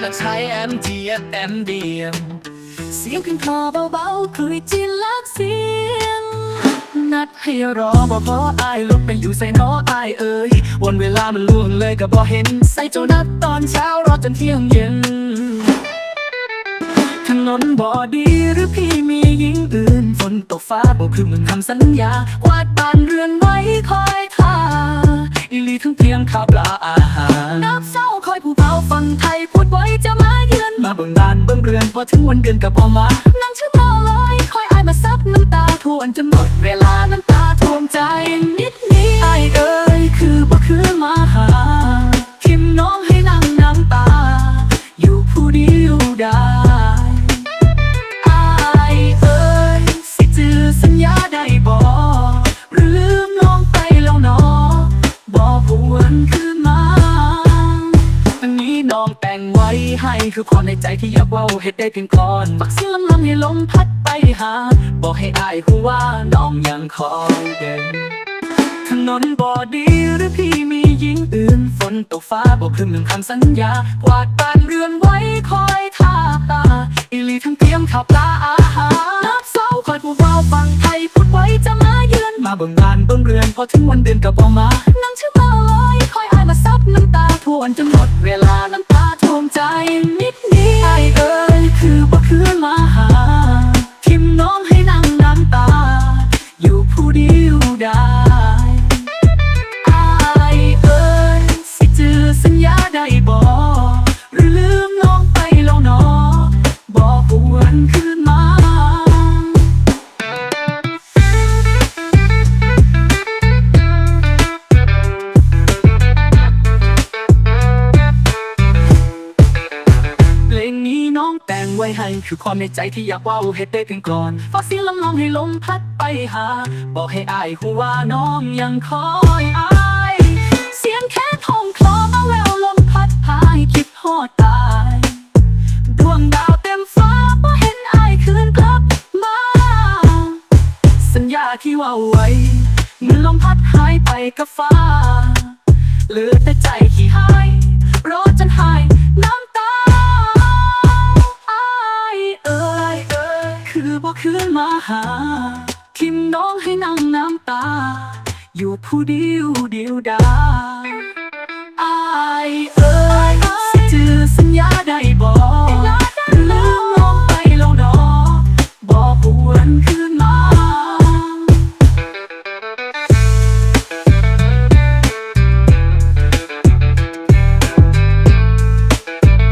และใช้ MTF MDM เดียม เสียงขึ้นคอเบาๆคุยจินลักเสียง นัดให้รอบ่พออายลุกไปอยู่ใส่น้ออายเอ่ยวันเวลามันล่วงเลยก็บ่เห็น ใส่เจ้านัดตอนเช้ารอจนเที่ยงเย็นถนนบ่ดีหรือพี่มีหญิงอื่น ฝนตกฟ้าบ่คือมึงทำสัญญาวาดบ้านเรือนไว้คอยท่าอีลีทั้งเพียงข้าวปลาอาหารนับซ้ อยผู้เบาฟังไทยพูดไว้จะมาเยือนมาเบิ่งบ้านเบิ่งเรือนพอถึงวันเดือนก็บ่มานั่งชื่อเมาลอยคอยอายมาซับน้ำตาทวนจนหมดเวลาน้ำตาท่วมใจนิดนี้ไอายเอ้ยคือบ่คือมาหาทิมน้องให้นั่งน้ำตา อยู่ผู้เดียวได้ไอายเอ้ยสิจือสัญญาได้บ่หรือลืมน้องไปแล้วเนอบ่หวนคือมาอัน ให้คือความในใจที่อยากเว้าเฮ็ดได้เพียงก่อนบักเสียงลำให้ลมพัดไปหา บอกให้อายหูว่าน้องยังคอยเดินถนนบ่ดีหรือพี่มีหญิงอื่น ฝนตกฟ้าบ่ครึมหนึ่งคำสัญญาวาดบ้านเรือนไว้คอยท่าตาอีลีทั้งเตรียมขับปลาอาหารนับเศร้าคอยผู้เฝ้าฟังไทยพูดไว้จะมาเยือนมาเบิ่งงานเบิ่งเรือนพอถึงวันเดือนก็บ่มานั่งชื่อมาลอยคอยอายมาซับน้ำตาทวนจนหมดายมิดนี้ไอายเอ้ยคือบ่คือมาหา ทิมน้องให้นั่งน้ำตา อยู่ผู้เดียวได้ แต่งไว้ให้คือความในใจที่อยากว่าวเฮ็ดได้เพียงก่อนฝากสียงลำลองให้ลมพัดไปหา บอกให้อายหูว่าน้องยังคอยอาย เสียงแค่ทองคลอมาแววลมพัดพายคิดฮอดตาย ดวงดาวเต็มฟ้าบ่เห็นอายคืนกลับมา สัญญาที่ว่าไว้เมื่อลมพัดหายไปกับฟ้าเหลือแต่ใจที่หาย มาหาทิมน้องให้นั่งน้ำตา อยู่ผู้เดียวเดียวดาย